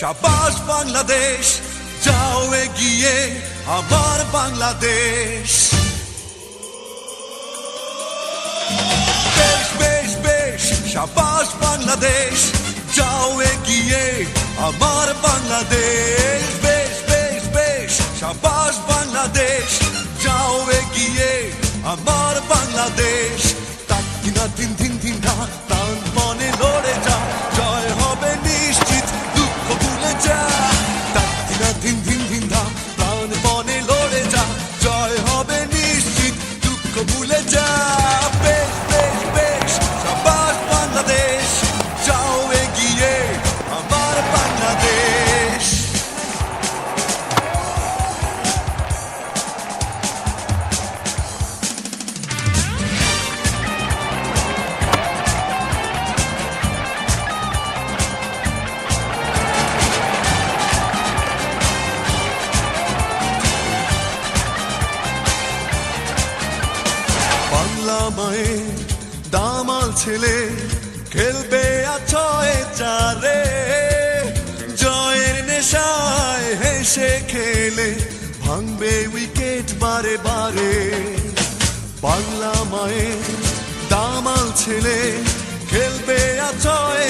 সাবাস বাংলাদেশ, যাও এগিয়ে আমার বাংলাদেশ। বেশ বেশ বেশ, সাবাস বাংলাদেশ, যাও এগিয়ে আমার বাংলাদেশ। বেশ বেশ বেশ, সাবাস বাংলাদেশ, যাও এগিয়ে আমার বাংলাদেশ। তাক দিনা দিন দিন দিন না তান Olha! বাংলা মায়ের দামাল ছেলে খেলবে আছয় চারে। জয়ের নেশায় হেসে খেলে, ভাঙবে উইকেট বারে বারে। বাংলা মায়ের দামাল ছেলে খেলবে আছয়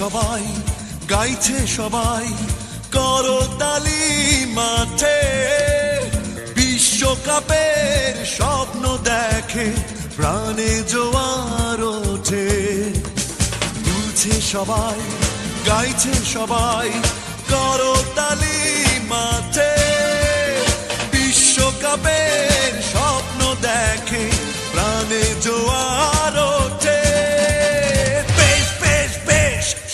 সবাই, গাইছে সবাই করতালি মাঠে। বিশ্বকাপের স্বপ্ন দেখে প্রাণে জোয়ার ওঠে। দুলছে সবাই, গাইছে সবাই করতালি মাঠে।